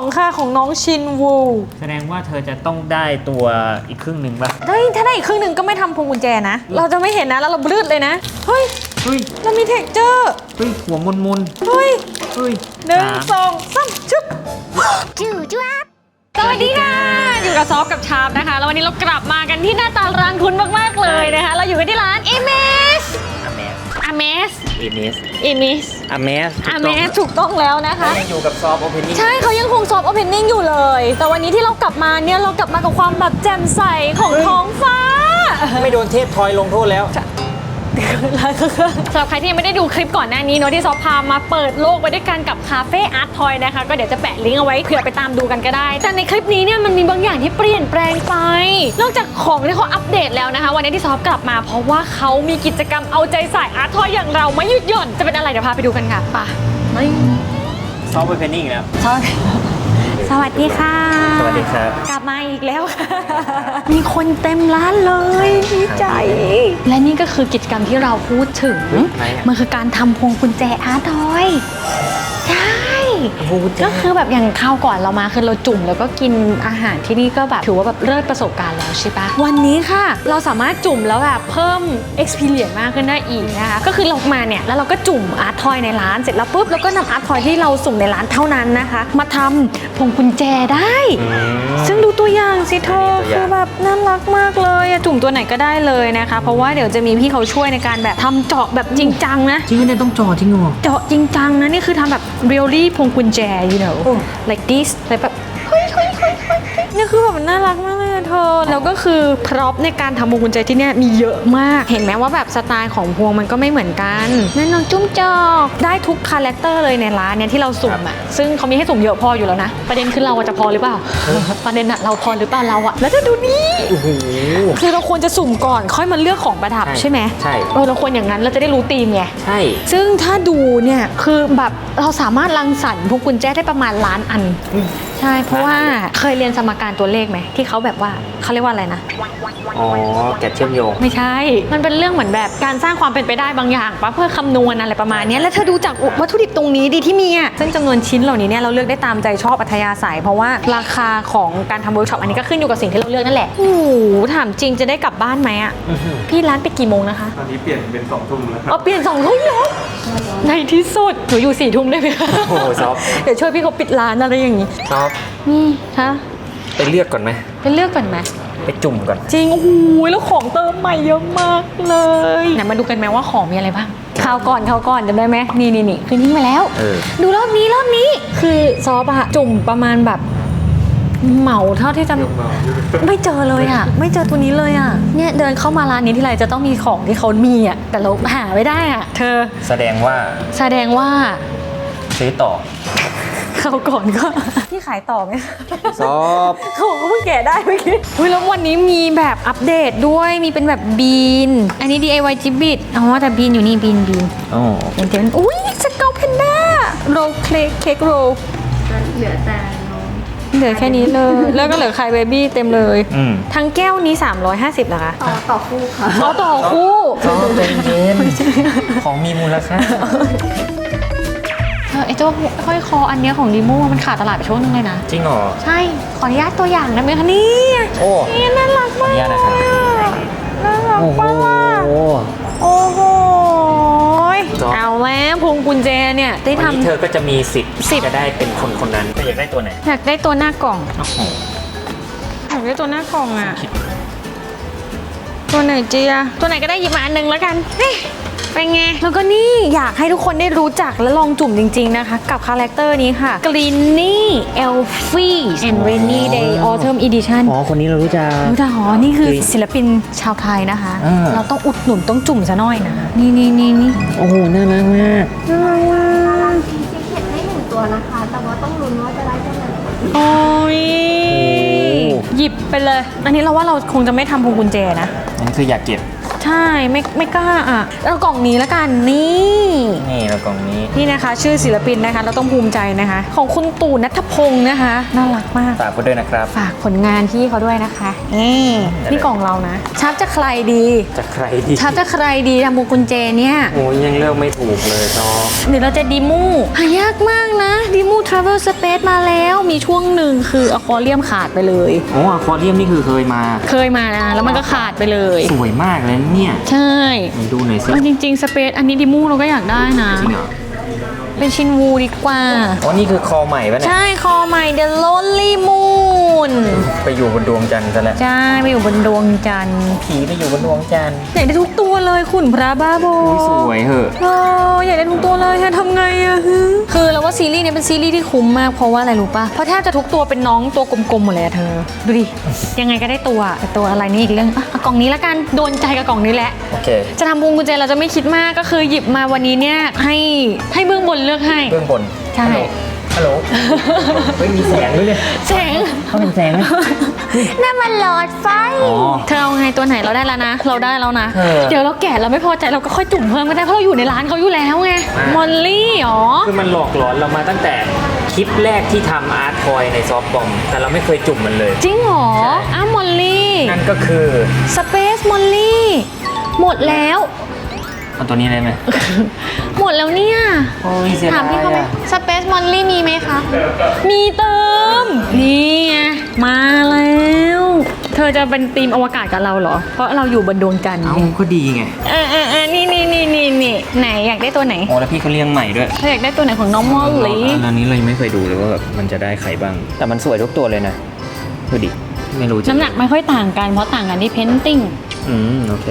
2ค่ะของน้องชินวู แสดงว่าเธอจะต้องได้ตัวอีกครึ่งหนึ่งป่ะเฮ้ยถ้าได้อีกครึ่งหนึ่งก็ไม่ทำพวงกุญแจนะ เราจะไม่เห็นนะแล้วเราบลืดเลยนะ เฮ้ย เฮ้ยเรามีเท็กเจอร์ เฮ้ยหัวมุนมุนเฮ้ยๆเฮ้ยหนึ่งสามสองสามชึบจูจ้าสวัสดีค่ะ อยู่กับซอฟกับชาร์ปนะคะ แล้ววันนี้เรากลับมากันที่หน้าตาร้านคุณมาก ๆ เลยนะคะ เราอยู่กันที่ร้าน i m e s อเมส a m e s อีเมส i m e s อเมส a m e s ถูกต้องแล้วนะคะ ยังอยู่กับซอฟต์โอเพนนิ่งใช่เขายังคงซอฟต์โอเพนนิ่งอยู่เลย แต่วันนี้ที่เรากลับมาเนี่ยเรากลับมากับความแบบแจ่มใสของท้องฟ้า ไม่โดนเทพทอยลงโทษแล้ว สำหรับใครที่ยังไม่ได้ดูคลิปก่อนหน้านี้เนอะที่ซอฟพามาเปิดโลกไปด้วยกันกับคาเฟ่อาร์ตทอยนะคะ ก็เดี๋ยวจะแปะลิงก์เอาไว้เผื่อไปตามดูกันก็ได้ แต่ในคลิปนี้เนี่ยมันมีบางอย่างที่เปลี่ยนแปลงไป นอกจากของที่เขาอัปเดตแล้วนะคะ วันนี้ที่ซอฟกลับมา เพราะว่าเขามีกิจกรรมเอาใจใส่อาร์ตทอยอย่างเราไม่หยุดหย่อนจะเป็นอะไรเดี๋ยวพาไปดูกันค่ะไปไม่ซอฟต์โอเพนนิ่งแล้วซอฟ สวัสดีค่ะ สวัสดีครับ กลับมาอีกแล้วค่ะ มีคนเต็มร้านเลยดีใจ และนี่ก็คือกิจกรรมที่เราพูดถึงไหนอะมันคือการทำพวงกุญแจอาร์ตทอย ใช่ ก็คือแบบอย่างข้าวก่อนเรามาคือเราจุ่มแล้วก็กินอาหารที่นี่ก็แบบถือว่าแบบเลิศประสบการณ์แล้วใช่ปะวันนี้ค่ะ เราสามารถจุ่มแล้วแบบเพิ่ม experience มากขึ้นได้อีกนะคะก็คือเรามาเนี่ยแล้วเราก็จุ่มอาร์ตทอยในร้านเสร็จแล้วปุ๊บเราก็นำอาร์ตทอยที่เราสุ่มในร้านเท่านั้นนะคะ มาทำพวงกุญแจได้ ซึ่งดูตัวอย่างสิเธออันนี้ตัวอย่างคือแบบน่ารักมากเลยอะจุ่มตัวไหนก็ได้เลยนะคะ เพราะว่าเดี๋ยวจะมีพี่เขาช่วยในการแบบทำเจาะแบบจริงจังนะจริงเนี่ยต้องจอจริงเหรอเจาะจริงจังนะนี่คือทำแบบ really พวงกุญแจ you know โอ้ like this อะไรแบบเฮ้ยเฮ้ยเฮ้ยเฮ้ย นี่คือแบบมันน่ารักมากเลยอะเธอ แล้วก็คือพร็อพในการทำพวงกุญแจที่เนี่ยมีเยอะมาก เห็นไหมว่าแบบสไตล์ของพวงมันก็ไม่เหมือนกันนั่นน้องจุ้มจอกได้ทุกคาแรคเตอร์เลยในร้านเนี่ยที่เราสุ่มอะซึ่งเขามีให้สุ่มเยอะพออยู่แล้วนะ ประเด็นคือเราอะจะพอหรือเปล่า ประเด็นอะเราพอหรือเปล่าเราอะแล้วจะดูนี่โอ้โห คือเราควรจะสุ่มก่อนค่อยมาเลือกของประดับใช่ใช่ไหมใช่ เออเราควรอย่างนั้นเราจะได้รู้ธีมไง ใช่ ซึ่งถ้าดูเนี่ยคือแบบเราสามารถรังสรรค์พวกกุญแจได้ประมาณล้านอัน ใช่เพราะว่าเคยเรียนสมการตัวเลขไหมที่เขาแบบว่าเขาเรียกว่าอะไรนะอ๋อแกะเชื่อมโยง ไม่ใช่ มันเป็นเรื่องเหมือนแบบการสร้างความเป็นไปได้บางอย่างปะเพื่อคำนวณอะไรประมาณเนี้ยแล้วเธอดูจากวัตถุดิบตรงนี้ดีที่มีอะซึ่งจำนวนชิ้นเหล่านี้เนี่ยเราเลือกได้ตามใจชอบอัธยาศัย เพราะว่าราคาของการทำเวิร์กช็อปอันนี้ก็ขึ้นอยู่กับสิ่งที่เราเลือกนั่นแหละโอ้โหถามจริงจะได้กลับบ้านไหมอะอื้อหือพี่ร้านปิดกี่โมงนะคะตอนนี้เปลี่ยนเป็นสองทุ่มแล้วครับเอาเปลี่ยนสองทุ่มแล้วในที่สุดหนูอยู่สี่ทุ่มได้ไหมคะโอ้โหซอฟเดี๋ยวช่วยพี่เขาปิดร้านอะไรอย่างนี้ซอฟต์นี่คะไปเลือกก่อนไหมไปเลือกก่อนไหมไปจุ่มก่อน จริงโอ้โหแล้วของเติมใหม่เยอะมากเลยไหนมาดูกันไหมว่าของมีอะไรบ้างคราวก่อนคราวก่อนจำได้ไหมนี่นี่นี่คืนทิ้งมาแล้ว เออ ดูรอบนี้รอบนี้คือซอฟอะจุ่มประมาณแบบ เหมาเท่าที่จะไม่เจอเลยอะไม่เจอตัวนี้เลยอะเนี่ยเดินเข้ามาร้านนี้ที่ไรจะต้องมีของที่เขามีอะแต่เราหาไม่ได้อะเธอแสดงว่าแสดงว่าซื้อต่อ เขาก่อนก็ พี่ขายต่อไหมซอฟต์เขาก็เพิ่งแกะได้เมื่อกี้อุ้ยแล้ววันนี้มีแบบอัปเดตด้วยมีเป็นแบบบีน อันนี้ DIY จิบบิตอ๋อแต่บีนอยู่นี่บีนบีนอ๋อเป็นเต็มอุ้ยสเกลเพนด้าโรลเค้กเค้กโรลเหลือแต่นมเหลือแค่นี้เลย แล้วก็เหลือไข่เบบี้เต็มเลย อืมทั้งแก้วนี้ 350นะคะต่อต่อคู่ค่ะอ๋อต่อคู่ซอฟต์ใจเย็นของมีมูลค่าเออ ไอเจ้าห้อยคออันเนี้ยของดีโมมันขาดตลาดไปช่วงนึงเลยนะ จริงเหรอ ใช่ ขออนุญาตตัวอย่างได้ไหมคะนี่โอ้นี่น่ารักขอมาอกนุญาตนะครับ น่ารักโอ้โหมากโอ้โห จ๊อบ เอาแล้วพวงกุญแจเนี่ยได้วันนี้ทำเธอก็จะมีสิทธิ์สิบ จะได้เป็นคนคนนั้นก็อยากได้ตัวไหนอยากได้ตัวหน้ากล่อง โอ้โหอยากได้ตัวหน้ากล่องอะ คิดตัวไหนเจียตัวไหนก็ได้หยิบมาอันหนึงแล้วกันเฮ้ย เป็นไง แล้วก็นี่อยากให้ทุกคนได้รู้จักและลองจุ่มจริง ๆ นะคะ กับคาแรคเตอร์นี้ค่ะ Glinny Elfie and Rainy Day Autumn Edition อ๋อ คนนี้เรารู้จักรู้จักอ๋อนี่คือศิลปินชาวไทยนะคะอ่าเราต้องอุดหนุนต้องจุ่มซะหน่อยนะ นี่นี่นี่นี่โอ้โห น่ารักมากน่ารักมากมีซิกเก็ตให้หนึ่งตัวนะคะ แต่ว่าต้องลุ้นว่าจะได้ตัวไหนโอ้ยโอ้หยิบไปเลย อันนี้เราว่าเราคงจะไม่ทำพวงกุญแจนะนั่นคืออยากเก็บใช่ใช่ไม่ไม่กล้าอะเอากล่องนี้แล้วกันนี่นี่แล้วกล่องนี้นี่นะคะ ชื่อศิลปินนะคะ เราต้องภูมิใจนะคะ ของคุณตู่นัทพงศ์นะคะ น่ารักมากฝากไว้ด้วยนะครับ ฝากผลงานพี่เขาด้วยนะคะนี่นี่กล่องเรานะชับจะใครดีจะใครดีชับจะใครดีทำบุญกุญแจเนี่ยโอ้ยยังเลือกไม่ถูกเลยซอหรือเราจะดีมูหายากมากนะดีมูทราเวลสเปซมาแล้วมีช่วงหนึ่งคืออควาเรียมขาดไปเลยโอ้อะควาเรียมนี่คือเคยมา เคยมานะแล้วมันก็ขาดไปเลย สวยมากเลยเนี่ยใช่ ไหนดูหน่อยสิ เอาจริงๆ สเปซอันนี้ดิมูเราก็อยากได้นะ จริงเหรอ เป็นชินวูดีกว่า อ๋อ นี่คือคอใหม่ปะเนี่ย ใช่คอใหม่ The Lonely Moon ไปอยู่บนดวงจันทร์ซะแล้วใช่ไปอยู่บนดวงจันทร์ผีไปอยู่บนดวงจันทร์อยากได้ทุกตัวเลยคุณพระบ้าโบอุ้ยสวยเหอะโอ้อยากได้ทุกตัวเลยจะทำไงอะฮึคือเราว่าซีรีส์เนี้เป็นซีรีส์ที่คุ้มมากเพราะว่าอะไรรู้ปะเพราะแทบจะทุกตัวเป็นน้องตัวกลมๆหมดเลยอะเธอ ดูดิ ยังไงก็ได้ตัวแต่ตัวอะไรนี่อีกเรื่องอะเอากล่องนี้ละกันโดนใจกับกล่องนี้แหละ โอเค จะทำบุญกุญแจเราจะไม่คิดมากก็คือหยิบมาวันนี้เนี่ยให้ให้เบื้องบนเลือกให้ เบื้องบนใช่ ฮัลโหลไม่มีแสงด้วยเลยแสงเขาเป็นแสงไหมนั่นมันหลอดไฟ อ๋อ เธอเอาไงตัวไหนเราได้แล้วนะ เราได้แล้วนะ เออ เดี๋ยวเราแกะเราไม่พอใจเราก็ค่อยจุ่มเพิ่มก็ได้เพราะเราอยู่ในร้านเขาอยู่แล้วไงอะมอลลี่หรอ คือมันหลอกหลอนเรามาตั้งแต่คลิปแรกที่ทำอาร์ตทอยในซอฟต์บอม แต่เราไม่เคยจุ่มมันเลย จริงเหรอใช่อ้าวมอลลี่ นั่นก็คือ สเปซมอลลี่ หมดแล้ว เอาตัวนี้ได้ไหมหมดแล้วเนี่ย โอ้ยเสียดายถามพี่เขาไหมอะสเปซมอลลี่มีไหมคะ มีเติม นี่ไงมาแล้ว เธอจะเป็นทีมอวกาศกับเราเหรอ เพราะเราอยู่บนดวงจันทร์เอ้าก็ดีไง เออเออเออนี่นี่นี่นี่นี่ไหนอยากได้ตัวไหน โอ้แล้วพี่เขาเลี้ยงใหม่ด้วยเธออยากได้ตัวไหนของน้องมอลลี่ อันนี้เรายังไม่เคยดูเลยว่าแบบมันจะได้ใครบ้าง แต่มันสวยทุกตัวเลยนะ ดูดิ ไม่รู้จะน้ำหนักไม่ค่อยต่างกัน เพราะต่างกันที่เพนติ้ง อืม โอเค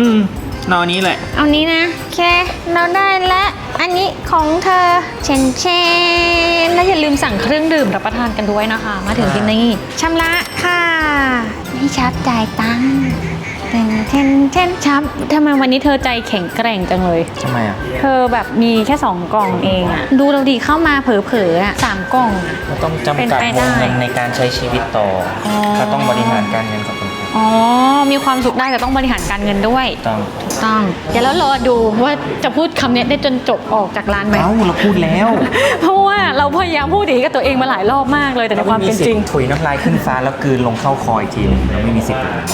อืม นอนนี้แหละ เอานี้นะโอเค เราได้ละอันนี้ของเธอเชนเชนแล้วอย่าลืมสั่งเครื่องดื่มรับประทานกันด้วยนะคะ มาถึงที่นี่ชำระค่ะนี่ชับจ่ายตังค์เทนเทนเทนชับทำไมวันนี้เธอใจแข็งแกร่งจังเลย ทำไมอะเธอแบบมีแค่ 2 กล่องเองอะดูเราดีเข้ามาเผลอๆอะสามกล่องอะเราต้องจำกัดเป็นไปวได้ งเงินในการใช้ชีวิตต่อออเขาต้องบริหารการเงินกับคน อื่นอ๋อ มีความสุขได้แต่ต้องบริหารการเงินด้วยต้องถูกต้องเดี๋ยวเรารอดูว่าจะพูดคำเนี้ยได้จนจบออกจากร้านไหม เอ้าเราพูดแล้วเพราะว่าเราพยายามพูดอย่างนี้กับตัวเองมาหลายรอบมากเลยแต่ในความเป็นจริง ถุยน้ำลายขึ้นฟ้าแล้วกลืนลงเข้าคออีกทีหนึงเราไม่มีสิทธิ์แบบนั้น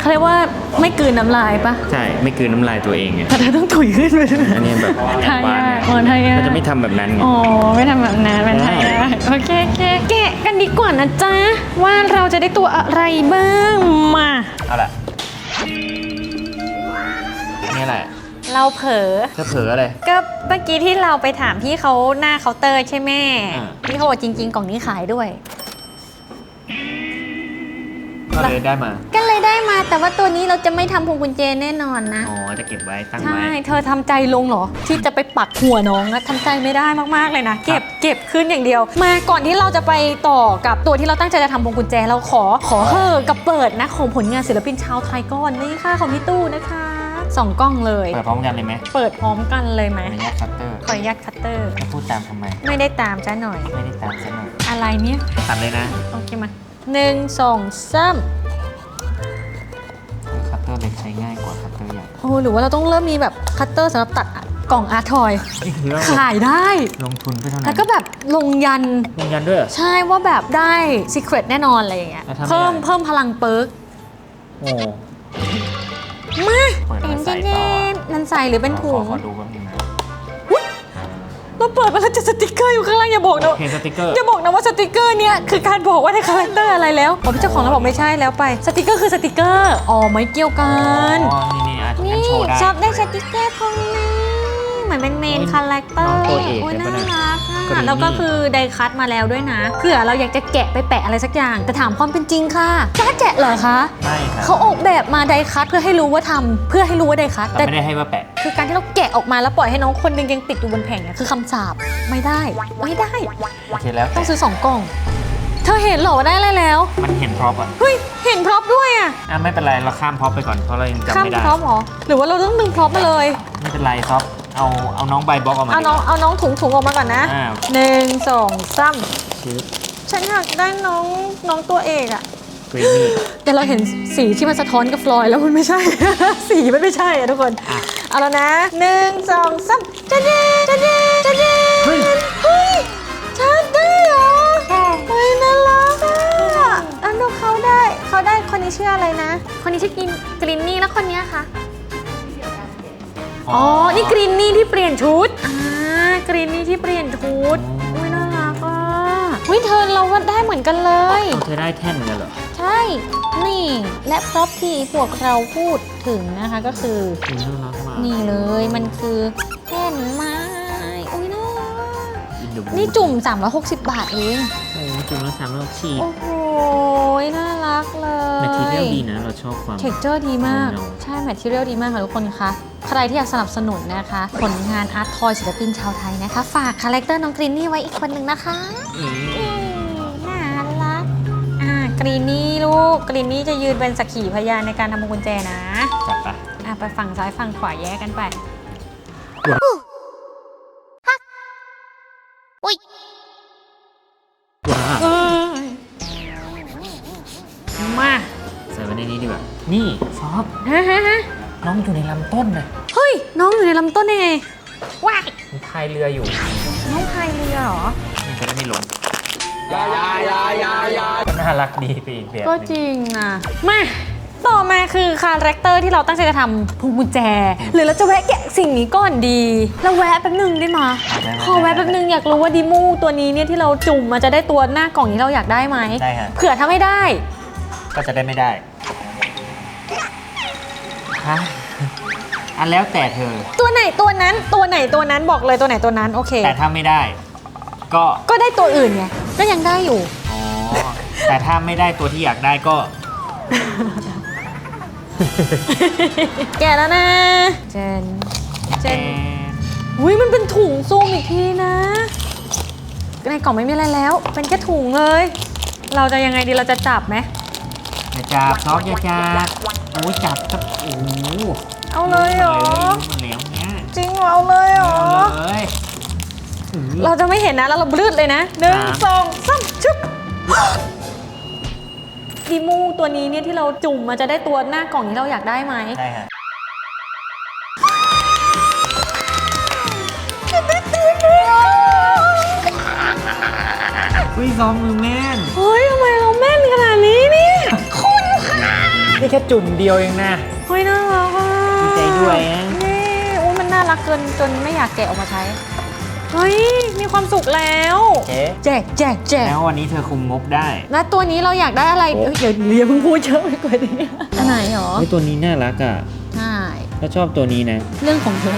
เขาเรียกว่าไม่กลืนน้ำลายปะใช่ ไม่กลืนน้ำลายตัวเองไงแต่เธอต้องถุยขึ้นไปด้วยอันนี้แบบทายาบ้นอ๋อทายาเราจะไม่ทำแบบนั้นไง อ๋อไม่ทำแบบนั้นเป็นไทยอะโอเคโอเคแกะกันดีกว่านะจ๊ะว่าเราจะได้ตัวอะไรบ้างมาเอาล่ะนี่แหละเราเผลอ เธอเผลออะไรก็เมื่อกี้ที่เราไปถามพี่เขาหน้าเคาน์เตอร์ใช่ไหมอ่า พี่เขาบอกจริง ๆ กล่องนี้ขายด้วย ก็เลยได้มา ก็เลยได้มา แต่ว่าตัวนี้เราจะไม่ทำพวงกุญแจแน่นอนนะ อ๋อ จะเก็บไว้ตั้งใช่ไว้เธอทำใจลงเหรอ ที่จะไปปักหัวน้องอะทำใจไม่ได้มากๆเลยนะ เก็บ เก็บขึ้นอย่างเดียว มาก่อนที่เราจะไปต่อกับตัวที่เราตั้งใจจะทำพวงกุญแจ เราขอ ขอเฮอกับเปิดนะของผลงานศิลปินชาวไทยก่อนนี่ค่ะของพี่ตู้นะคะสองกล้องเลย เปิดพร้อมกันเลยไหม เปิดพร้อมกันเลยไหมขออนุญาตคัตเตอร์ขออนุญาตคัตเตอร์จะพูดตามทำไม ไม่ได้ตามจ้าหน่อย ไม่ได้ตามซะหน่อย อะไรเนี่ย ตัดเลยนะ โอเคมา หนึ่งสองสามคัตเตอร์เล็กใช้ง่ายกว่าคัตเตอร์ใหญ่โอ้หรือว่าเราต้องเริ่มมีแบบคัตเตอร์สำหรับตัดกล่องอาร์ทอย ขายได้ ลงทุนไปเท่านั้นแล้วก็แบบลงยันยืนยันด้วยเหรอ ใช่ว่าแบบได้ Secret แน่นอนอะไรอย่างเงี้ย แล้วถ้าไม่เพิ่มได้เพิ่มพลังเปิร์กโอ้มาเปิดเอ็มานใส่เจต่อนนันใส่หรือเป็นถุของขอดูแป๊บนึงนะ เราเปิดมาแล้วเจะสติกเกอร์อยู่ข้างล่างอย่าบอกนะเพนสติกเกอร์ อย่าบอกนะว่าสติกเกอร์เนี่ยคือการบอกว่าได้คาแรคเตอร์อะไรแล้ว ผมเจ้าของเราบอกไม่ใช่แล้วไปสติกเกอร์คือสติกเกอร์อ๋อไม่เกี่ยวกัน อ๋อ นี่นี่อาจจะนี่โชว์ได้ ชอบได้สติกเกอร์ของนี้ เหมือนเป็นเมนโอ้ยคาแรคเตอร์น้องตัวเอกโอ้ยเลยน่าปะเนี่ยรักก็ดีค่ะแล้วก็คือไดคัตมาแล้วด้วยนะเผื่อเราอยากจะแกะไปแปะอะไรสักอย่าง แต่ถามความเป็นจริงค่ะกล้าแกะเหรอคะไม่ครับเขาออกแบบมาไดคัตเพื่อให้รู้ว่าทำเพื่อให้รู้ว่าไดคัตแต่แต่ไม่ได้ให้มาแปะ คือการที่เราแกะออกมาแล้วปล่อยให้น้องคนหนึงยังติดอยู่บนแผงเนี่ยคือคำสาปไม่ได้ไม่ได้ โอเคแล้วต้องซื้อสองกล่อง เธอเห็นเหรอว่าได้อะไรแล้ว มันเห็นพร็อพอะเฮ้ย เห็นพร็อพด้วยอะอะไม่เป็นไรเราข้ามพร็อพไปก่อนเพราะเรายังจำข้ามไม่ได้พร็อพเหรอ หรือว่าเราต้องดึงพร็อพมาเลย ไม่เป็นไรซอฟ เอาเอาน้องใบบล็อกออกมาเอาน้องดีกว่เอาน้องถุงถุงออกมาก่อนนะอ่าหนึ่งสองสามชื้อฉันอยากได้น้องน้องตัวเอกอะกรีนนี่ แต่เราเห็นสีที่มันสะท้อนกับฟลอยด์แล้วมันไม่ใช่ สีมันไม่ใช่อะทุกคนอะ เอาแล้วนะหนึ่งสองสามจันเดจันเดจันเดเฮ้ยเฮ้ย อ๋อ นี่กรีนนี่ที่เปลี่ยนชุด อ่ากรีนนี่ที่เปลี่ยนชุด อุ้ยน่ารักอะเฮ้ยเธอเราก็ได้เหมือนกันเลย เอาเธอได้แท่นเหมือนกันเหรอ ใช่ นี่ และพร็อพที่พวกเราพูดถึงนะคะก็คือคุณน่ารักมากนี่เลยมันคือแผ่นไม้อุ้ยน่ารัก อินเดนี่จุ่ม 360 บาทเอง โอ้จุ่มละสามร้อยฉีดโอ้โห น่ารักเลย แมททีเรียลดีนะ เราชอบความ เท็กเจอร์ดีมากเงาใช่แมททีเรียลดีมากค่ะทุกคนคะใค รที่อยากสนับสนุนนะคะ ผลงานอาร์ตทอยศิลปินชาวไทยนะคะ ฝากคาแรคเตอร์น้องกรีนนี่ไว้อีกคนหนึ่งนะคะอืมอืมน่ารักอ่ากรีนนี่ลูกกรีนนี่จะยืนเป็นสักขีพยานในการทำพวงกุญแจนะจัดไปอะไปฝั่งซ้ายฝั่งขวาแยกกันไปว้าเอ้ยมาใส่ไว้ในนี้ดีกว่า นี่ซอฟ ฮะฮะฮะ น้องอยู่ในลำต้นเลยเฮ้ย น้องอยู่ในลำต้นได้ไงว้ายมันพายเรืออยู่น้องพายเรือเหรอ มันจะได้ไม่หล่นยายายายายาก็น่ารักดีไปอีกแบบก็หนึ่งจริงนะมาต่อมาคือคาแรคเตอร์ที่เราตั้งใจจะทำพวงกุญแจ หรือเราจะแวะแกะสิ่งนี้ก่อนดีเราแวะแป๊บหนึงได้ไหมยขอแวะแป๊บหนึงอยากรู้ว่าดิมูตัวนี้เนี่ยที่เราจุ่มมันจะได้ตัวหน้ากล่องที่เราอยากได้ไหมได้ฮะเผื่อถ้าไม่ได้ ก็จะได้ไม่ได้ฮะ อันแล้วแต่เธอ ตัวไหนตัวนั้นตัวไหนตัวนั้นบอกเลยตัวไหนตัวนั้นโอเค แต่ถ้าไม่ได้ ก็ก็ได้ตัวอื่นไงก็ยังได้อยู่ อ๋อแต่ถ้าไม่ได้ตัวที่อยากได้ก็ แกะแล้วนะเจนเจแจนนอุ้ยมันเป็นถุงซูมอีกทีนะ ในกล่องไม่มีอะไรแล้ว เป็นแค่ถุงเลย เราจะยังไงดีเราจะจับไหมอย่าจับซอฟอย่าจับโอ้ยจับจับโอ้โห เอาเลยเหรอ มันเหลวเนี้ยจริงเหรอเอาเลยเหรอ เอาเลยอื้อเราจะไม่เห็นนะแล้วเราบลืดเลยนะหนึ่งสามสองสามชึบดีมูตัวนี้เนี่ยที่เราจุ่มมันจะได้ตัวหน้ากล่องที่เราอยากได้ไหมได้ฮะอุ้ยซอมมือแม่นเฮ้ยทำไมเราแม่นขนาดนี้เนี่ย คุณค่ะ นี่แค่จุ่มเดียวเองนะ ดีใจด้วยนะนี่อุ้ยมันน่ารักเกินจนไม่อยากแกะออกมาใช้ เฮ้ย มีความสุขแล้ว เจ๊แจกแจกแจกแล้ววันนี้เธอคุมงบได้ แล้วตัวนี้เราอยากได้อะไรโอ้เอ้ยเดี๋ยวเดี๋ยวเพิ่งพูดเยอะไปกว่านี้อันไหนหรอไอตัวนี้น่ารักอะใช่ถ้าชอบตัวนี้นะ เรื่องของเธอ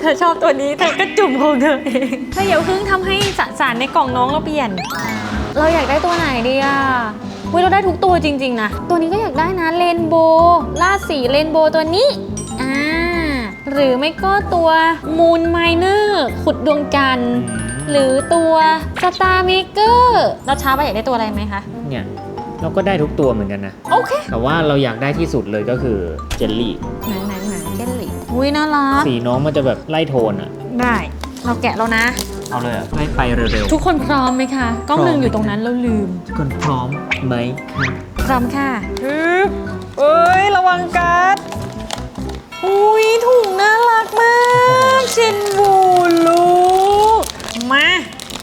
เธอชอบตัวนี้เธอก็จุ่มของเธอเองเธออย่าเพิ่งทำให้สสารในกล่องน้องเราเปลี่ยน เราอยากได้ตัวไหนดีอะเว้ยเราได้ทุกตัวจริง ๆ นะ ตัวนี้ก็อยากได้นะเรนโบว์ล่าดสีเรนโบว์ตัวนี้อ่า หรือไม่ก็ตัวมูนไมเนอร์ขุดดวงจันทร์อืมหรือตัวสตาร์เมเกอร์เราช้าไปอยากได้ตัวอะไรไหมคะ เนี่ยเราก็ได้ทุกตัวเหมือนกันนะ โอเค แต่ว่าเราอยากได้ที่สุดเลยก็คือเจลลี่ไหนไหนไหนเจลลี่อุ้ยน่ารักสีน้องมันจะแบบไล่โทนอะได้ เราแกะแล้วนะ เอาเลยอะให้ไปเร็วทุกคนพร้อมไหมคะกล้องพร้อมหนึ่งอยู่ตรงนั้นเราลืมๆทุกคนพร้อมไหมคะพร้อมค่ะฮึบเอ้ยระวังกัด อุ้ยถุงน่ารักมากเชนบูลูกมา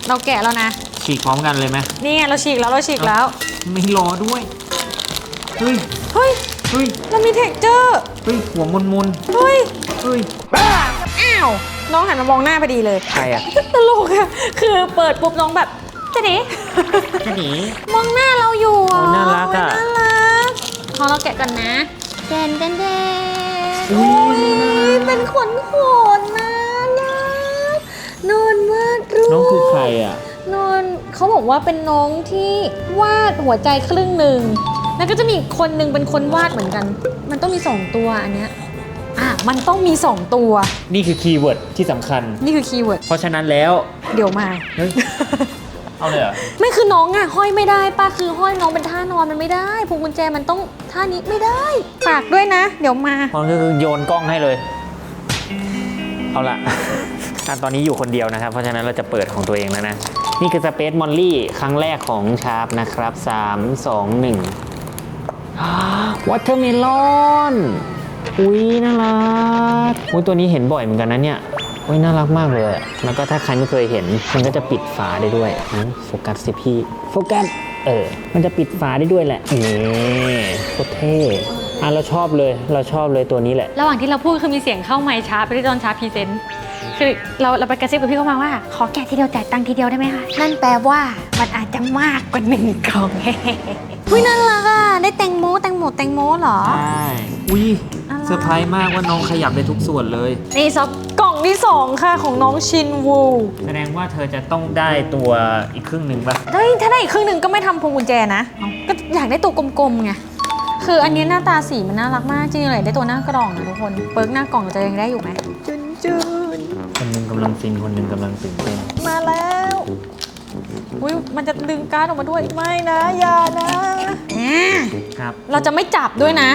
เราแกะแล้วนะ ฉีกพร้อมกันเลยไหมนี่ไงเราฉีกแล้วเราฉีกแล้ว ไม่รอด้วยเฮ้ยเฮ้ยเฮ้ยเรามีเท็กเจอร์เฮ้ยหัวมุนมุนเฮ้ยๆเฮ้ยอ้าวน้องหันมามองหน้าพอดีเลยใครอะตลกอะคือเปิดปุ๊บน้องแบบจะหนีจะหนีมองหน้าเราอยู่ะโอ้น่ารักอะโยน่ารักขอเราแกะกันนะเดนเดนเดน อุ๊โอ้ยยเป็นขนขนนะนะนอนวาดรูปน้องคือใครอะ นอนเขาบอกว่าเป็นน้องที่วาดหัวใจครึ่งหนึ่งแล้วก็จะมีอีกคนหนึ่งเป็นคนวาดเหมือนกัน มันต้องมีสองตัวอันเนี้ยอะมันต้องมีสองตัว นี่คือคีย์เวิร์ดที่สำคัญ นี่คือคีย์เวิร์ดเพราะฉะนั้นแล้ว เดี๋ยวมา เฮ้ย เอาเลยเหรอไม่คือน้องอะห้อยไม่ได้ป้าคือห้อยน้องเป็นท่านอนมันไม่ได้พวงกุญแจมันต้องท่านี้ไม่ได้ฝากด้วยนะ เดี๋ยวมามันก็คือโยนกล้องให้เลย เอาละ อะตอนนี้อยู่คนเดียวนะครับ เพราะฉะนั้นเราจะเปิดของตัวเองแล้วนะ นี่คือสเปซมอลลี่ครั้งแรกของชาร์ปนะครับ 3 2 1วอเตอร์เมลอน อุ้ยน่ารักอุ้ยตัวนี้เห็นบ่อยเหมือนกันนะเนี่ย อุ้ยน่ารักมากเลยอะแล้วก็ถ้าใครไม่เคยเห็น มันก็จะปิดฝาได้ด้วยอืมโฟกัสสิพี่โฟกัสเออ มันจะปิดฝาได้ด้วยแหละนี่โคตรเท่อะเราชอบเลยเราชอบเลยตัวนี้แหละ ระหว่างที่เราพูดคือมีเสียงเข้าไมค์ช้าไปที่ตอนช้าพรีเซนต์คือเราเราไปกระซิบกับพี่เข้ามาว่า ขอแกะทีเดียวจ่ายตังค์ทีเดียวได้ไหมคะนั่นแปลว่ามันอาจจะมากกว่าหนึ่งกล่องอุ้ยน่ารักอะได้แตงโมแตงโมแตงโมเหรอใช่อุ้ยเซอร์ไพรส์มากว่าน้องขยับได้ทุกส่วนเลยนี่ซอบกล่ องที่2ค่ะของน้องชินวู แสดงว่าเธอจะต้องได้ตัวอีกครึ่งหนึ่งป่ะ เฮ้ยถ้าได้อีกครึ่งหนึ่งก็ไม่ทำพวงกุญแจนะ ก็อยากได้ตัวกลมๆไง คืออันนี้หน้าตาสีมันน่ารักมาก จริงๆเลยได้ตัวหน้ากล่องนะทุกคน เปิร์กหน้ากล่องจะยังได้อยู่ไหมจุนจุนคนหนึ่งกำลังฟินคนหนึ่งกำลังตื่นเต้นมาแล้วอุ้ยมันจะดึงการ์ดออกมาด้วย ไม่นะอย่านะอ่าครับ เราจะไม่จับด้วยนะ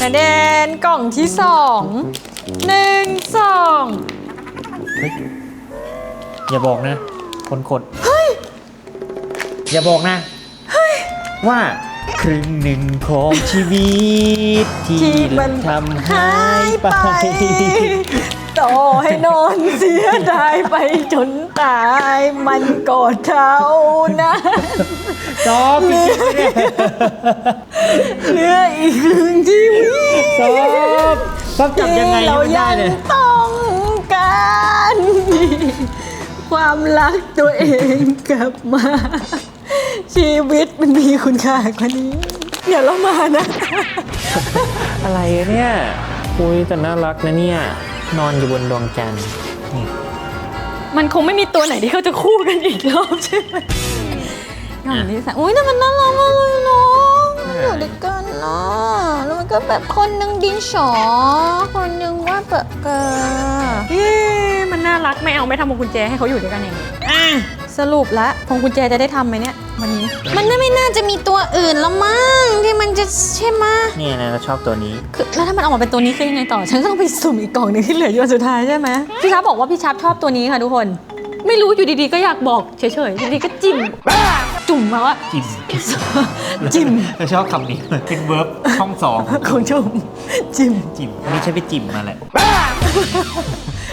กระเด็นกล่องที่สอง หนึ่งสองเฮ้ยอย่าบอกนะ คนขดเฮ้ย อย่าบอกนะ ว่าครึ่งหนึ่งของชีวิต ที่ที่มันทำหายไป ต่อให้นอนเสียดายไปจนตายมันก็เท่านะจอบจริงๆเนี่ยเหลืออีกครึ่งชีวิตจอบจอบจับยังไงที่เราไม่ได้ยังเลยต้องการ ความรักตัวเองกลับมา ชีวิตมันมีคุณค่ากว่านี้ เดี๋ยวเรามานะ อะไรเนี่ยอุ้ยแต่น่ารักนะเนี่ย นอนอยู่บนดวงจันทร์นี่มันคงไม่มีตัวไหนที่เขาจะคู่กันอีกรอบใช่ไหมอย่างนี้สอุ้ยแต่มันน่ารักมากเลยเนาะมันอยู่ด้วยกันเนาะแล้วมันก็แบบคนหนึ่งดินสอคนหนึ่งว่าดปากกาเย้มันน่ารักไม่เอาไม่ทำพวงกุญแจให้เขาอยู่ด้วยกันเองอะ สรุปแล้วพวงกุญแจจะได้ทำไหมเนี่ยวันนี้ มันไม่น่าจะมีตัวอื่นแล้วมั้งที่มันจะใช่ไหมเนี่ยนะเราชอบตัวนี้ คือแล้วถ้ามันออกมาเป็นตัวนี้คือยังไงต่อ ฉันก็ต้องไปสุ่มอีกกล่องหนึงที่เหลืออยู่อันสุดท้ายใช่ไหมพี่ชาร์ปบอกว่าพี่ชาร์ปชอบตัวนี้ค่ะทุกคน ไม่รู้อยู่ดีๆก็อยากบอกเฉยๆอยู่ดีๆก็จิ้มจุ่มมาว่า จิมจิ้มเราชอบคำนี้เป็นเวิร์บช่องสองของจุ่มจิ้มจิมอันนี้ใช่ไปจิมมาแหละ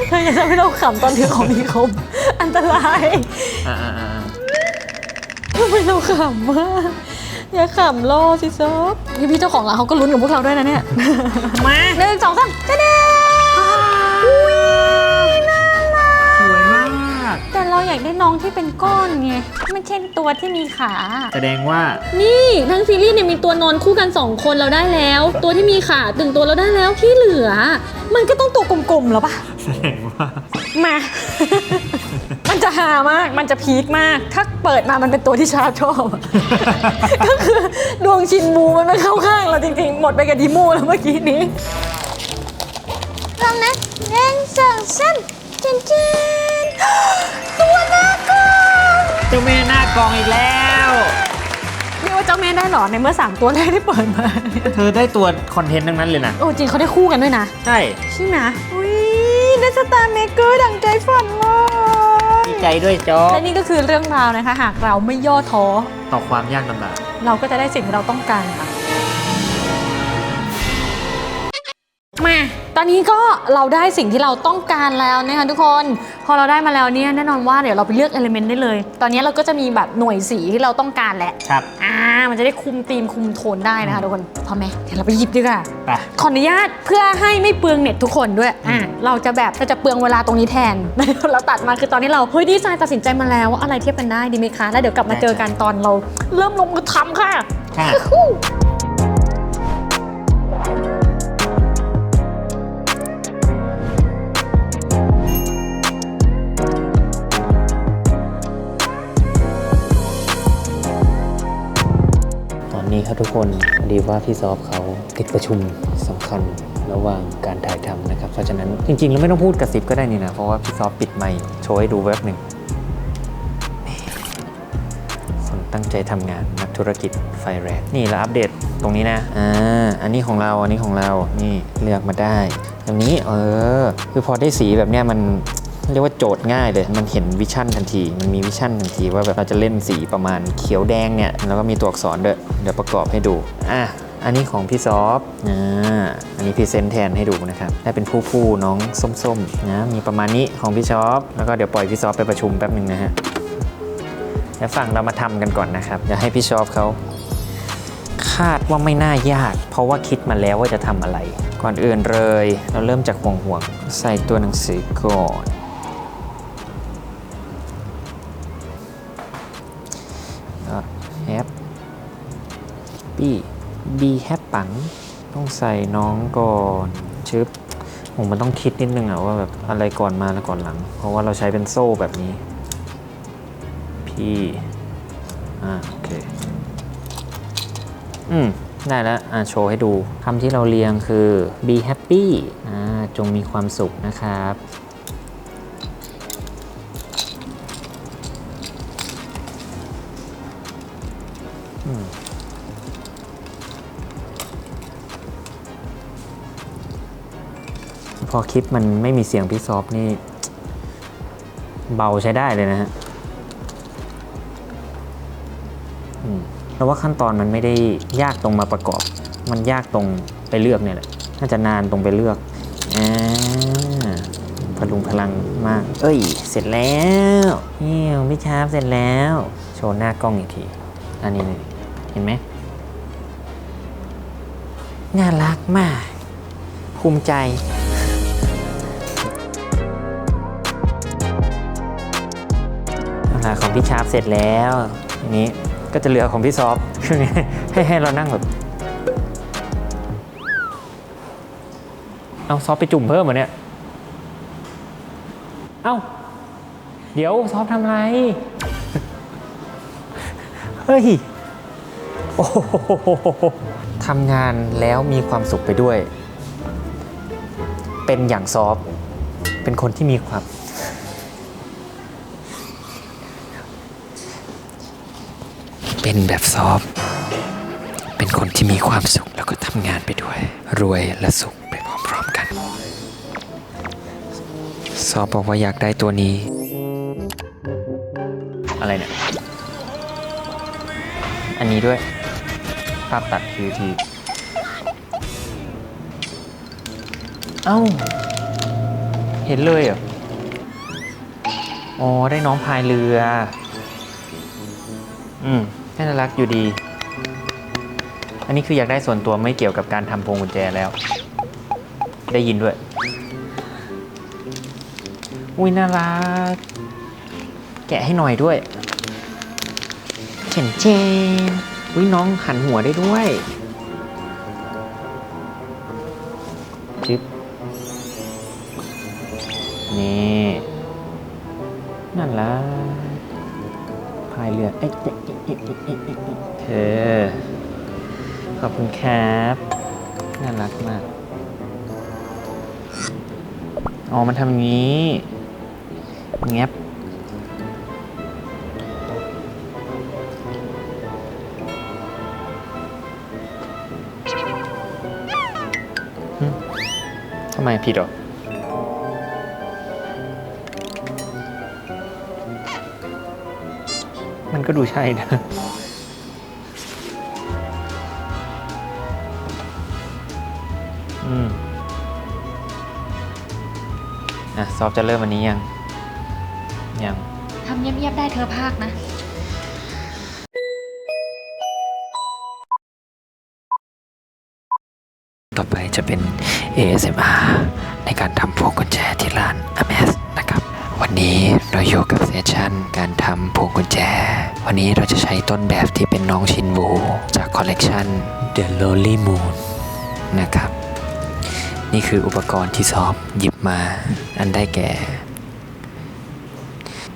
เธออย่าทำให้เราขำตอนถือของมีคม อันตรายอ่าอ่าอ่าทำไมเราขำมากอย่าขำล่อสิซอบพี่พี่ๆเจ้าของร้านเขาก็ลุ้นกับพวกเราด้วยนะเนี่ย มาหนึ่งสองสามเจ๊ แต่เราอยากได้น้องที่เป็นก้อนไงไม่ใช่ตัวที่มีขา แสดงว่านี่ทั้งซีรีส์เนี่ยมีตัวนอนคู่กัน 2 คนเราได้แล้ว ตัวที่มีขาตึงตัวเราได้แล้วที่เหลือ มันก็ต้องตัวกลมๆแล้วปะแสดงว่า มา มันจะหามากมันจะพีคมาก ถ้าเปิดมามันเป็นตัวที่ชาร์ปชอบอะก็คือดวงชินมูมันไม่เข้าข้างเราจริงๆ หมดไปกับดีมูแล้วเมื่อกี้นี้ทำนะเร่งสองสั้นเจนเจน ตัวหน้ากอง เจ้าแม่หน้ากองอีกแล้ว เรียกว่าเจ้าแม่ได้เหรอในเมื่อ 3 ตัวแรกที่เปิดมาเธอได้ตัวคอนเทนต์ทั้งนั้นเลยนะ โอ้จริงเขาได้คู่กันด้วยนะใช่ ใช่ไหมอุ้ยได้สตาร์เมเกอร์ดังใจฝันเลยดีใจด้วยจอบและนี่ก็คือเรื่องราวนะคะ หากเราไม่ย่อท้อ ต่อความยากลำบาก เราก็จะได้สิ่งที่เราต้องการค่ะ มาต อนนี้ก็เราได้สิ่งที่เราต้องการแล้วนะคะทุกคน พอเราได้มาแล้วเนี่ยแน่นอนว่าเดี๋ยวเราไปเลือกเอลิเมนต์ได้เลย ตอนนี้เราก็จะมีแบบหน่วยสีที่เราต้องการแหละครับอ่ามันจะได้คุมธีมคุมโทนได้นะคะทุกคนพร้อมไหมเดี๋ยวเราไปหยิบดีกว่าไปขออนุญาตเพื่อให้ไม่เปลืองเน็ตทุกคนด้วยอะเราจะแบบเราจะเปลืองเวลาตรงนี้แทน เราตัดมาคือตอนนี้เราเฮ้ยดีไซน์ตัดสินใจมาแล้วว่าอะไรเทียบกันได้ดีไหมคะแล้วเดี๋ยวกลับมาเจอกันตอนเรา เริ่มลงมือทำค่ะค่ะ ครับทุกคนพอดีว่าพี่ซอฟเขาติดประชุมสำคัญระหว่างการถ่ายทำนะครับ เพราะฉะนั้นจริงๆเราไม่ต้องพูดกระซิบก็ได้นี่นะ เพราะว่าพี่ซอฟปิดไมค์โชว์ให้ดูแวบหนึ่งนี่คนตั้งใจทำงานนักธุรกิจไฟแรงนี่เราอัปเดตตรงนี้นะอ่าอันนี้ของเราอันนี้ของเรานี่เลือกมาได้แบบนี้เออคือพอได้สีแบบเนี้ยมัน เรียกว่าโจทย์ง่ายเลย มันเห็นวิชั่นทันที มันมีวิชั่นทันทีว่าแบบเราจะเล่นสีประมาณเขียวแดงเนี่ย แล้วก็มีตัวอักษรด้วย เดี๋ยวประกอบให้ดู อะ อันนี้ของพี่ซอฟอ่าอันนี้พรีเซนต์แทนให้ดูนะครับ ได้เป็นผู้ผู้น้องส้มๆนะ มีประมาณนี้ของพี่ซอฟแล้วก็เดี๋ยวปล่อยพี่ซอฟไปประชุมแป๊บหนึ่งนะฮะเดี๋ยวฝั่งเรามาทำกันก่อนนะครับ เดี๋ยวให้พี่ชอบเขาคาดว่าไม่น่ายาก เพราะว่าคิดมาแล้วว่าจะทำอะไร ก่อนอื่นเลย เราเริ่มจากห่วงห่วงๆใส่ตัวหนังสือก่อน ปี้บีแฮปปังต้องใส่น้องก่อนชึบผมมันต้องคิดนิดนึงอะว่าแบบอะไรก่อนมาแล้วก่อนหลัง เพราะว่าเราใช้เป็นโซ่แบบนี้ พี่อ่าโอเค อืม ได้แล้ว อ่าโชว์ให้ดูคำที่เราเรียงคือ be happy อ่าจงมีความสุขนะครับ พอคลิปมันไม่มีเสียงพี่ซอฟนี่ เบาใช้ได้เลยนะฮะอืมแต่ว่าขั้นตอนมันไม่ได้ยากตรงมาประกอบ มันยากตรงไปเลือกเนี่ยแหละ น่าจะนานตรงไปเลือกอพลุงพลังมาก เอ้ย เสร็จแล้วนี่พี่ชาร์ปเสร็จแล้ว โชว์หน้ากล้องอีกที อันนี้นี่เห็นไหมน่ารักมาก ภูมิใจ อาหาของพี่ชาร์ปเสร็จแล้วทีนี้ก็จะเหลือของพี่ซอฟช่วงนี้ให้ให้เรานั่งแบบ เอาซอฟไปจุ่มเพิ่มเหรอเนี่ย เอ้า เดี๋ยวซอฟทำไร เฮ้ย โอ้โหทำงานแล้วมีความสุขไปด้วย เป็นอย่างซอฟ เป็นคนที่มีความ เป็นแบบซอฟเป็นคนที่มีความสุขแล้วก็ทำงานไปด้วย รวยและสุขไปพร้อมๆกัน ซอฟบอกว่าอยากได้ตัวนี้ อะไรเนี่ย อันนี้ด้วย ภาพตัด QT เอ้า เห็นเลยเหรอ อ๋อ ได้น้องพายเรือ อืม น่ารักอยู่ดี อันนี้คืออยากได้ส่วนตัวไม่เกี่ยวกับการทำพวงกุญแจแล้ว ได้ยินด้วย อุ้ยน่ารัก แกะให้หน่อยด้วยเฉนเจนอุ้ยน้องหันหัวได้ด้วยจึ๊บนี่นั่นละ พายเรือเอ๊ะเอ๊ะเอ๊ะเอ๊ะเอ๊ะเอ๊ะเอ๊ะเอ๊ะเธอขอบคุณครับน่ารักมาก อ๋อ มันทำอย่างนี้แงบทำไมผิดหรอ มันก็ดูใช่นะอืมอะซอฟจะเริ่มวันนี้ยัง ยัง ทำเงียบๆได้เธอภาคนะ ต่อไปจะเป็น ASMR ในการทำพวงกุญแจที่ร้าน a m a z นะครับ วันนี้เราอยู่กับเซสชันการทำพวงกุญแจ วันนี้เราจะใช้ต้นแบบที่เป็นน้องชินวูจากคอลเลกชัน The Lonely Moon นะครับ นี่คืออุปกรณ์ที่ซอฟหยิบมา อันได้แก่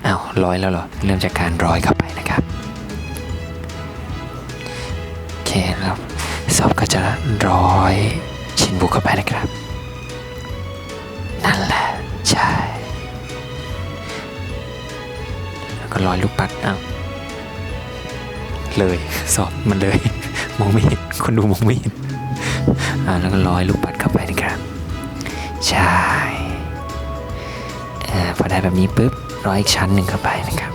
อ้าวร้อยแล้วเหรอ เริ่มจากการร้อยเข้าไปนะครับ โอเคแล้วซอฟก็จะร้อยชินบุเข้าไปนะครับ นั่นแหละ ใช่ ก็ร้อยลูกปัดอ้าวเลยสอบมันเลย มองไม่เห็นคนดูมองไม่เห็นอ่าแล้วก็ร้อยลูกปัดเข้าไปนะครับใช่อาพอได้แบบนี้ปุ๊บร้อยอีกชั้นหนึ่งเข้าไปนะครับ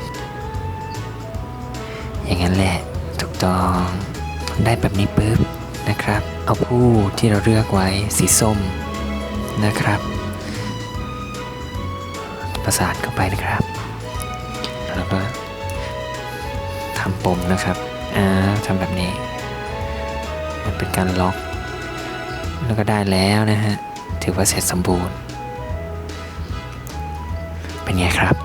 อย่างนั้นแหละถูกต้องได้แบบนี้ปุ๊บนะครับ เอาผู้ที่เราเลือกไว้สีส้มนะครับ ประสานเข้าไปนะครับ ปมนะครับ อ่าทำแบบนี้ มันเป็นการล็อก แล้วก็ได้แล้วนะฮะ ถือว่าเสร็จสมบูรณ์ เป็นไงครับ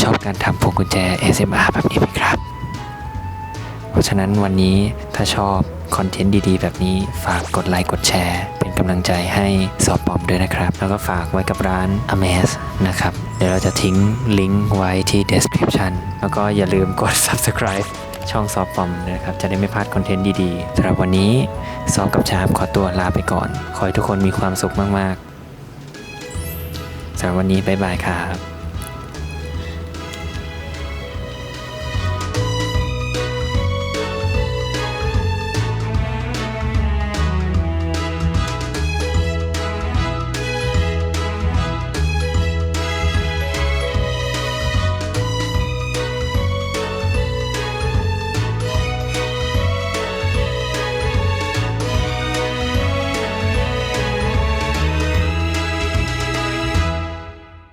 ชอบการทำพวงกุญแจ SMR แบบนี้ไหมครับ เพราะฉะนั้นวันนี้ถ้าชอบคอนเทนต์ดีๆ แบบนี้ฝากกดไลค์กดแชร์ กำลังใจให้สอบปอมด้วยนะครับ แล้วก็ฝากไว้กับร้าน a m a z นะครับ เดี๋ยวเราจะทิ้งลิงก์ไว้ที่ description แล้วก็อย่าลืมกด subscribe ช่องสอบปอมนะครับ จะได้ไม่พลาดคอนเทนต์ดีๆสำหรับวันนี้สอบกับชาบขอตัวลาไปก่อน ขอให้ทุกคนมีความสุขมากๆสำหรับวันนี้บ๊ายบายครับ